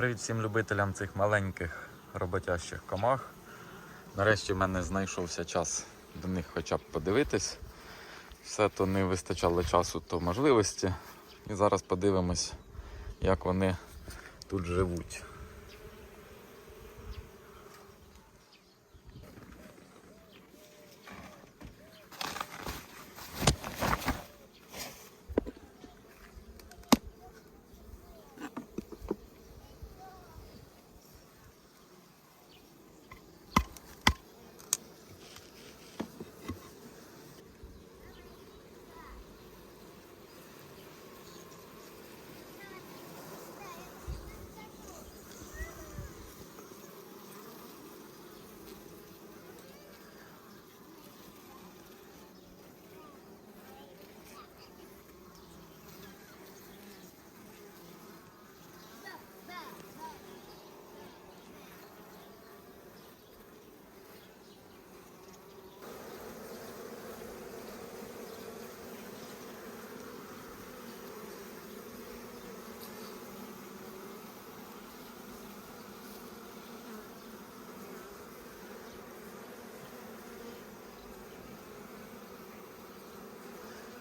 Привіт всім любителям цих маленьких роботящих комах. Нарешті в мене знайшовся час до них хоча б подивитись. Все то не вистачало часу, то можливості. І зараз подивимось, як вони тут живуть.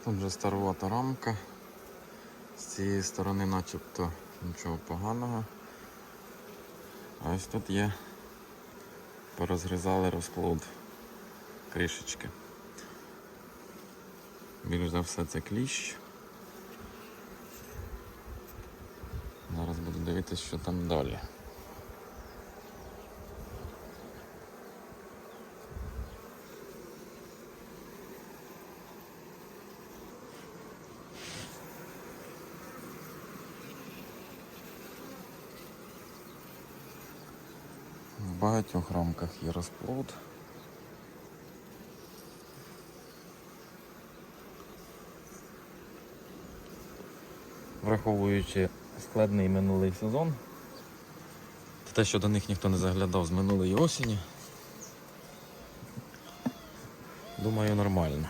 Тут вже старувата рамка. З цієї сторони начебто нічого поганого. А ось тут є порозгризали розплод кришечки. Більш за все це кліщ. Зараз буду дивитися, що там далі. Багатьох рамках є розплод. Враховуючи складний минулий сезон, те, що до них ніхто не заглядав з минулої осені, думаю, нормально.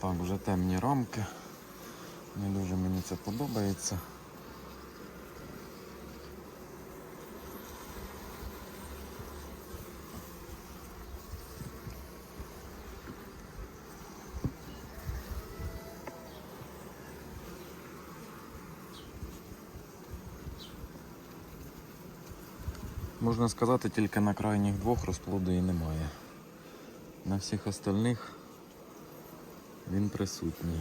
Так, вже темні рамки. Не дуже мені це подобається. Можна сказати, тільки на крайніх двох розплоду і немає. На всіх остальних він присутній.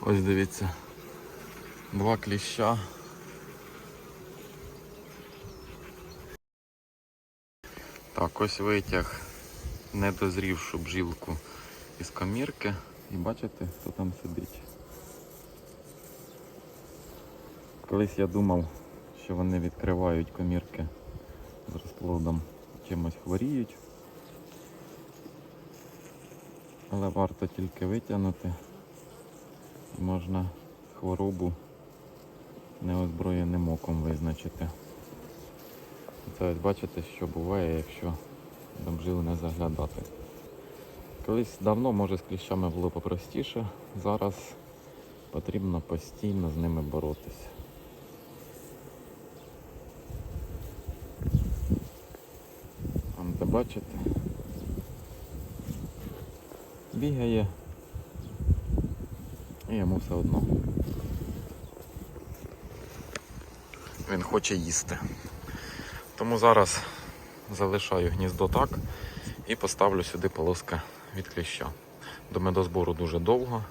Ось дивіться. Два кліща. Так, ось витяг недозрівшу бжілку із комірки. І бачите, хто там сидить. Колись я думав, що вони відкривають комірки з розплодом, чимось хворіють. Але варто тільки витягнути можна хворобу неозброєним оком визначити. Це ось бачите, що буває, якщо до не заглядати. Колись давно, може, з кліщами було попростіше, зараз потрібно постійно з ними боротися. Там де бачите, бігає і йому все одно. Він хоче їсти. Тому зараз залишаю гніздо так і поставлю сюди полоска від кліща. До медозбору дуже довго,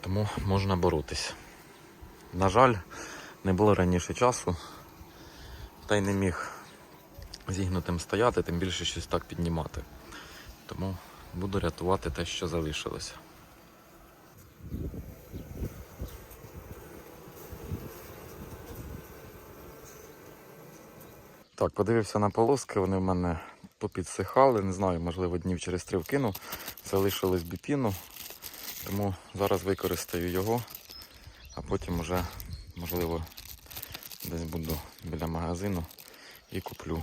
тому можна боротись. На жаль, не було раніше часу. та й не міг зігнутим стояти, тим більше щось так піднімати. Тому буду рятувати те, що залишилося. Так, подивився на полоски, вони в мене попідсихали, не знаю, можливо, днів через три вкину. Залишилось біпіну, тому зараз використаю його, а потім вже, можливо, десь буду біля магазину і куплю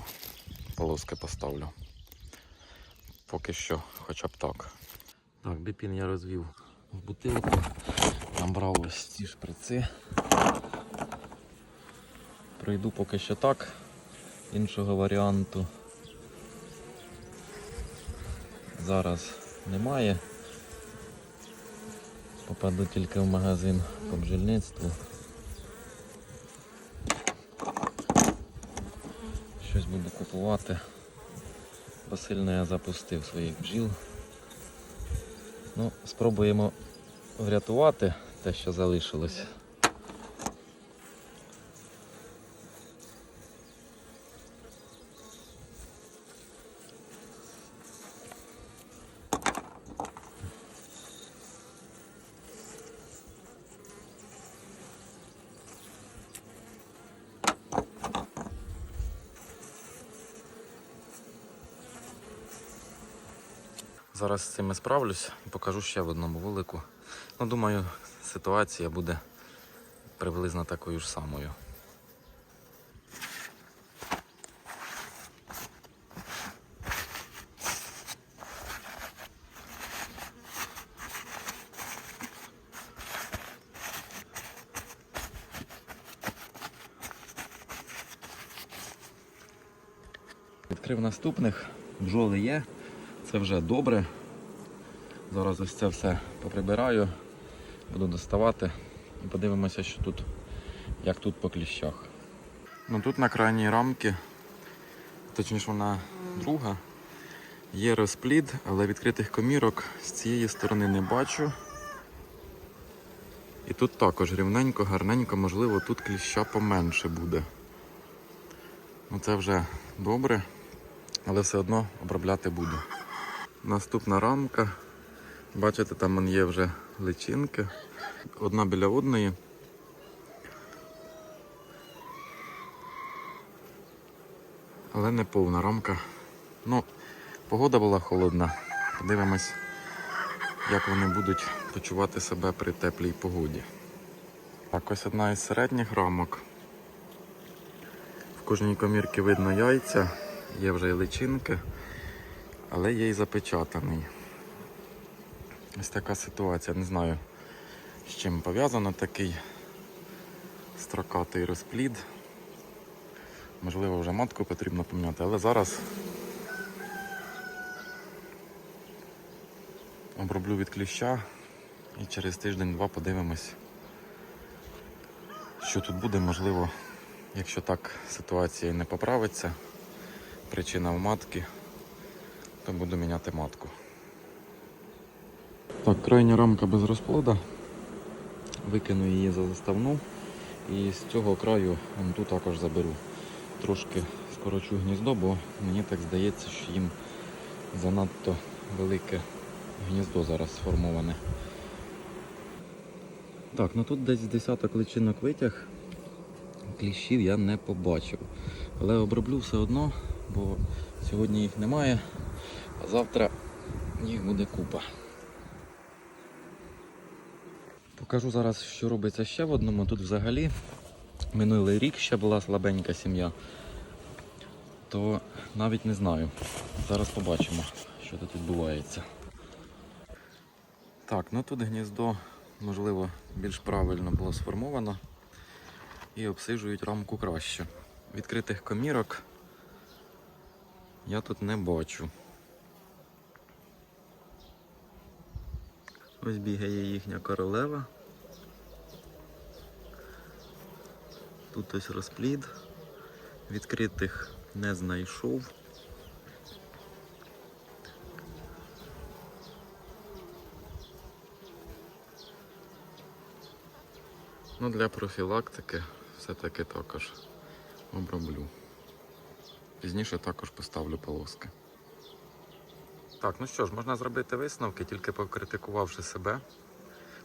полоски поставлю. Поки що, хоча б так. Так, біпін я розвів в бутилку, набрав ось ці шприци. Пройду поки що так, іншого варіанту зараз немає. Попаду тільки в магазин по бджільництву. Щось буду купувати. Бо сильно я запустив своїх бджіл. Ну, спробуємо врятувати те, що залишилось. Зараз з цим справлюсь і покажу ще в одному вулику. Ну, думаю, ситуація буде приблизно такою ж самою. Відкрив наступних, бджоли є, це вже добре. Зараз ось це все поприбираю, буду доставати і подивимося, що тут, як тут по кліщах. Ну тут на крайній рамці, точніше вона друга, є розплід, але відкритих комірок з цієї сторони не бачу. І тут також рівненько, гарненько, можливо, тут кліща поменше буде. Ну це вже добре, але все одно обробляти буду. Наступна рамка. Бачите, там є вже личинки. Одна біля одної. Але не повна рамка. Ну, погода була холодна. Подивимось, як вони будуть почувати себе при теплій погоді. Так, ось одна із середніх рамок. В кожній комірці видно яйця, є вже і личинки, але є і запечатаний. Ось така ситуація. Не знаю, з чим пов'язано такий строкатий розплід. Можливо, вже матку потрібно поміняти, але зараз оброблю від кліща і через тиждень-два подивимось, що тут буде, можливо, якщо так ситуація не поправиться, причина в матки, то буду міняти матку. Так, крайня рамка без розплода. Викину її за заставну і з цього краю ту також заберу. Трошки скорочу гніздо, бо мені так здається, що їм занадто велике гніздо зараз сформоване. Так, ну тут десь десяток личинок витяг. Кліщів я не побачив. Але оброблю все одно, бо сьогодні їх немає, а завтра їх буде купа. Покажу зараз, що робиться ще в одному. Тут взагалі минулий рік ще була слабенька сім'я. То навіть не знаю. Зараз побачимо, що тут відбувається. Так, ну тут гніздо, можливо, більш правильно було сформовано і обсижують рамку краще. Відкритих комірок я тут не бачу. Ось бігає їхня королева. Тут ось розплід. Відкритих не знайшов. Ну, для профілактики все-таки також оброблю. Пізніше також поставлю полоски. Так, ну що ж, можна зробити висновки, тільки покритикувавши себе.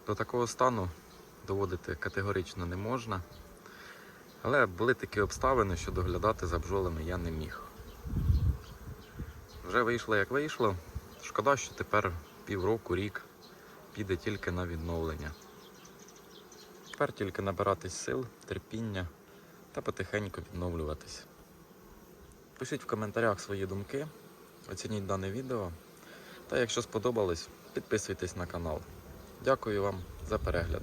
До такого стану доводити категорично не можна. Але були такі обставини, що доглядати за бджолами я не міг. Вже вийшло як вийшло. Шкода, що тепер півроку, рік піде тільки на відновлення. Тепер тільки набиратись сил, терпіння та потихеньку відновлюватись. Пишіть в коментарях свої думки, оцініть дане відео. Та якщо сподобалось, підписуйтесь на канал. Дякую вам за перегляд.